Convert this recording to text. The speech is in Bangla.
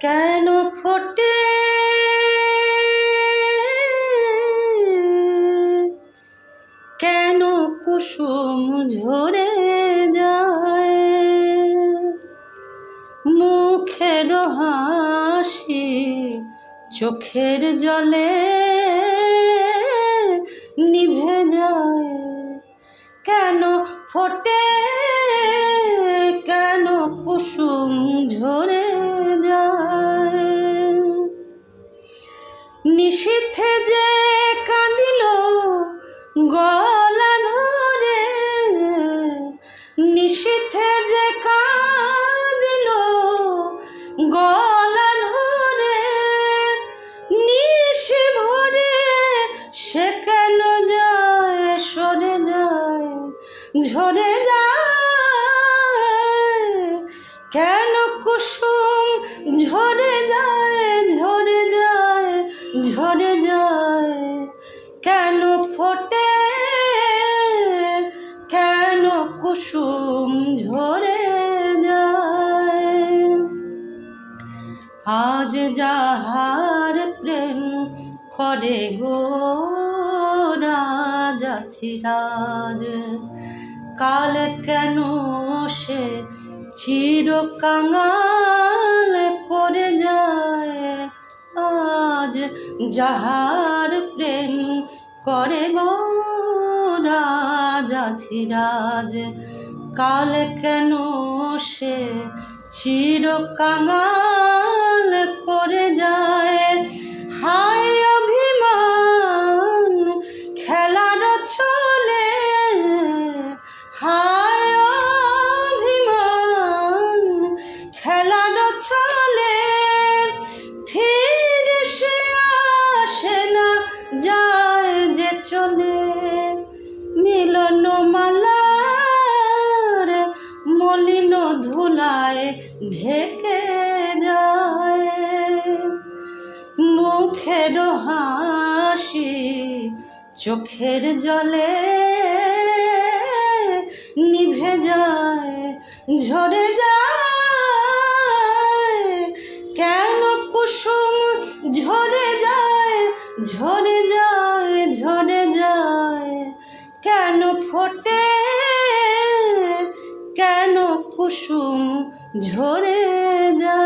কেন ফোটে? কেন কুসুম ঝরে যায়? মুখের হাসি চোখের জলে নিভে যায়। কেন ফোটে? গলা ধরে নিশীথে যে কাঁদিল গলা ধরে নিশি ভরে সে কেন যায়, সরে যায়, ঝরে যায়? কেন কুসুম ঝরে যায় ঝরে যায় ঝরে যায়? আজ যাহার প্রেম করে গো রাজাধিরাজ কাল কেন সে চির কাঙাল করে যায়? আজ যাহার প্রেম করে গো রাজাধিরাজ কাল কেন সে চির যায় যে চলে। মিলন মালার মলিন ধুলায় ঢেকে যায়। মুখের হাসি চোখের জলে নিভে যায়, ঝরে যায়। কেন কুসুম ঝরে যায়, ঝরে কুসুম ঝরে যা